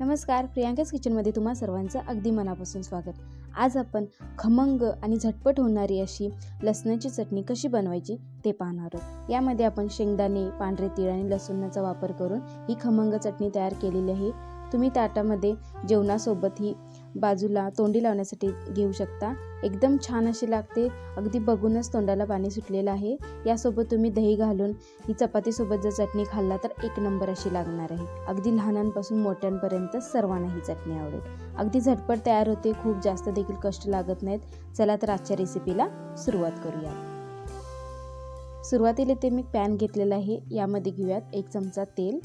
नमस्कार प्रियांकाच किचनमध्ये तुम्हा सर्वांचं अगदी मनापासून स्वागत. आज आपण खमंग आणि झटपट होणारी अशी लसणाची चटणी कशी बनवायची ते पाहणार आहोत. यामध्ये आपण शेंगदाणे पांढरे तीळ आणि लसूणाचा वापर करून ही खमंग चटणी तयार केलेली आहे. तुम्ही ताटामध्ये जेवणासोबत ही बाजूला तोंडी लावण्यासाठी घेऊ शकता. एकदम छान अशी लागते. अगदी बघूनच तोंडाला पाणी सुटलेलं आहे. यासोबत तुम्ही दही घालून ही चपातीसोबत जर चटणी खाल्ला तर एक नंबर अशी लागणार आहे. अगदी लहानांपासून मोठ्यांपर्यंत सर्वांना ही चटणी आवडेल. अगदी झटपट तयार होते खूप जास्त देखील कष्ट लागत नाहीत. चला तर आजच्या रेसिपीला सुरुवात करूया सुरुवातीला ते मी पॅन घेतलेला आहे. यामध्ये घेऊयात एक चमचा तेल.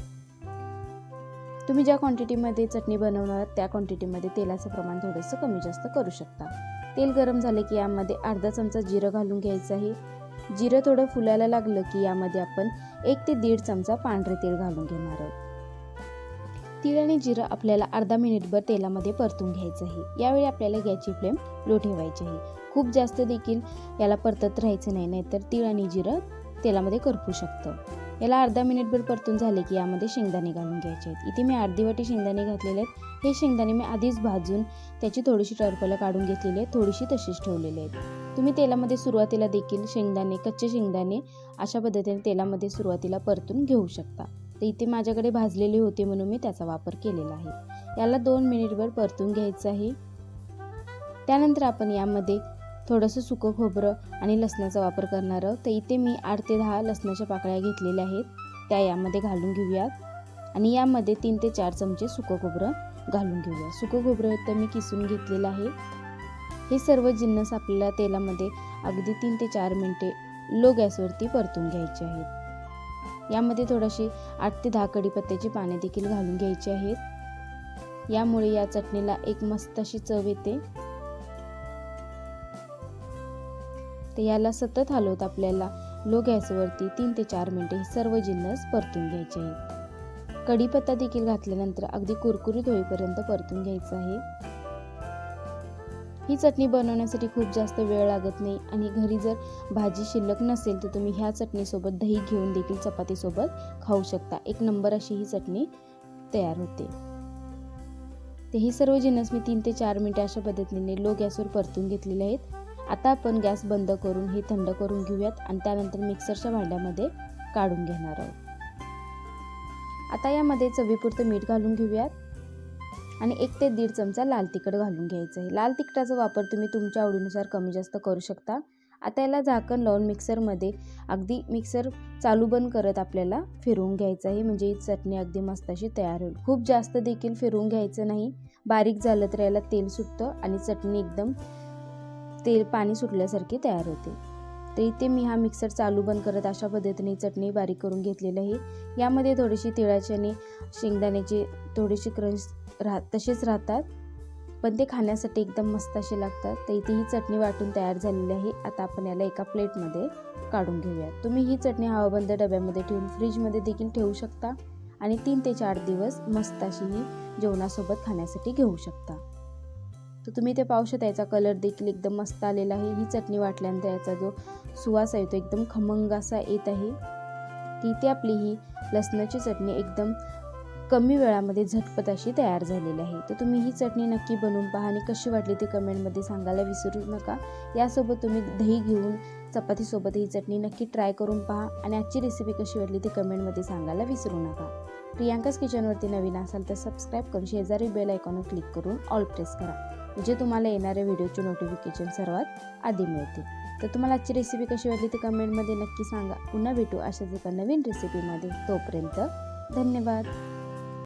तुम्ही ज्या क्वांटिटीमध्ये चटणी बनवणार त्या क्वांटिटीमध्ये तेलाचं प्रमाण थोडंसं कमी जास्त करू शकता. तेल गरम झाले की यामध्ये अर्धा चमचा जिरं घालून घ्यायचं आहे. जिरं थोडं फुलायला लागलं की यामध्ये आपण एक ते दीड चमचा पांढरे तेल घालून घेणार आहोत. तीळ आणि जिरं आपल्याला अर्धा मिनिटभर तेलामध्ये परतून घ्यायचं आहे. यावेळी आपल्याला गॅसची फ्लेम लो ठेवायची आहे. खूप जास्त देखील याला परतत राहायचं नाही नाहीतर तीळ आणि जिरं तेलामध्ये करपू शकतं. याला अर्धा मिनिटभर परतून झाले की यामध्ये शेंगदाणे घालून घ्यायचे आहेत. इथे मी अर्धी वाटी शेंगदाणे घातलेले आहेत. हे शेंगदाणे मी आधीच भाजून त्याची थोडीशी टरफलं काढून घेतलेली आहे थोडीशी तशीच ठेवलेली आहेत. तुम्ही तेलामध्ये सुरुवातीला देखील शेंगदाणे कच्चे शेंगदाणे अशा पद्धतीने तेलामध्ये सुरुवातीला परतून घेऊ शकता. तर इथे माझ्याकडे भाजलेले होते म्हणून मी त्याचा वापर केलेला आहे. याला दोन मिनिटभर परतून घ्यायचं आहे. त्यानंतर आपण यामध्ये थोडंसं सुकं खोबरं आणि लसणाचा वापर करणार आहोत तर इथे मी आठ ते दहा लसणाच्या पाकळ्या घेतलेल्या आहेत. त्या यामध्ये घालून घेऊयात. आणि यामध्ये तीन ते चार चमचे सुकं खोबरं घालून घेऊया सुकं खोबरं तर मी किसून घेतलेलं आहे. हे सर्व जिन्नस आपल्याला तेलामध्ये अगदी तीन ते चार मिनटे लो गॅसवरती परतून घ्यायचे आहेत. यामध्ये थोडीशी आठ ते दहा कढीपत्त्याची पाने देखील घालून घ्यायची आहेत. यामुळे या चटणीला एक मस्त अशी चव येते. तर याला सतत हलवत आपल्याला लो गॅसवरती तीन ते चार मिनटे हे सर्व जिन्नस परतून घ्यायचे आहेत. कढीपत्ता देखील घातल्यानंतर अगदी कुरकुरीत होईपर्यंत परतून घ्यायचं आहे. ही चटणी बनवण्यासाठी खूप जास्त वेळ लागत नाही आणि घरी जर भाजी शिल्लक नसेल तर तुम्ही ह्या चटणीसोबत दही घेऊन देखील चपातीसोबत खाऊ शकता. एक नंबर अशी ही चटणी तयार होते. ते ही सर्व जिन्नस मी तीन ते चार मिनिटे अशा पद्धतीने लो गॅसवर परतून घेतलेले आहेत. आता आपण गॅस बंद करून हे थंड करून घेऊयात आणि त्यानंतर मिक्सरच्या भांड्यामध्ये काढून घेणार आहोत. आता यामध्ये चवीपुरतं मीठ घालून घेऊयात आणि एक ते दीड चमचा लाल तिखट घालून घ्यायचं आहे. लाल तिखटाचा वापर तुम्ही तुमच्या आवडीनुसार कमी जास्त करू शकता. आता याला झाकण लावून मिक्सरमध्ये अगदी मिक्सर चालू बंद करत आपल्याला फिरवून घ्यायचं आहे. म्हणजे ही चटणी अगदी मस्त अशी तयार होईल. खूप जास्त देखील फिरवून घ्यायचं नाही. बारीक झालं तर याला तेल सुटतं आणि चटणी एकदम तेल पाणी सुटल्यासारखे तयार होते. तर इथे मी हा मिक्सर चालू बंद करत अशा पद्धतीने चटणी बारीक करून घेतलेली आहे. यामध्ये थोडीशी तिळाची आणि शेंगदाण्याची थोडीशी क्रंच राह तसेच राहतात. पण ते खाण्यासाठी एकदम मस्त असे लागतात. तर इथे ही चटणी वाटून तयार झालेली आहे. आता आपण याला एका प्लेटमध्ये काढून घेऊया. तुम्ही ही चटणी हवाबंद डब्यामध्ये ठेवून फ्रीजमध्ये देखील ठेवू शकता. आणि तीन ते चार दिवस मस्त अशी ही जेवणासोबत खाण्यासाठी घेऊ शकता. तर तुम्ही ते पाहू शकता याचा कलर देखील एकदम मस्त आलेला आहे. ही चटणी वाटल्यानंतर याचा जो सुवास आहे तो एकदम खमंग असा येत आहे. ती आपली ही लसणाची चटणी एकदम कमी वेळामध्ये झटपट अशी तयार झालेली आहे. तर तुम्ही ही चटणी नक्की बनवून पहा आणि कशी वाटली ती कमेंटमध्ये सांगायला विसरू नका. यासोबत तुम्ही दही घेऊन चपातीसोबत ही चटणी नक्की ट्राय करून पहा आणि आजची रेसिपी कशी वाटली ती कमेंटमध्ये सांगायला विसरू नका. प्रियांकाच किचनवरती नवीन असाल तर सबस्क्राईब करून शेजारी बेल आयकॉनवर क्लिक करून ऑल प्रेस करा. जे तुम्हाला येणाऱ्या व्हिडिओचे नोटिफिकेशन सर्वात आधी मिळते तर तुम्हाला आजची रेसिपी कशी वाटली ते कमेंटमध्ये नक्की सांगा. पुन्हा भेटू अशाच एका नवीन रेसिपीमध्ये तोपर्यंत धन्यवाद.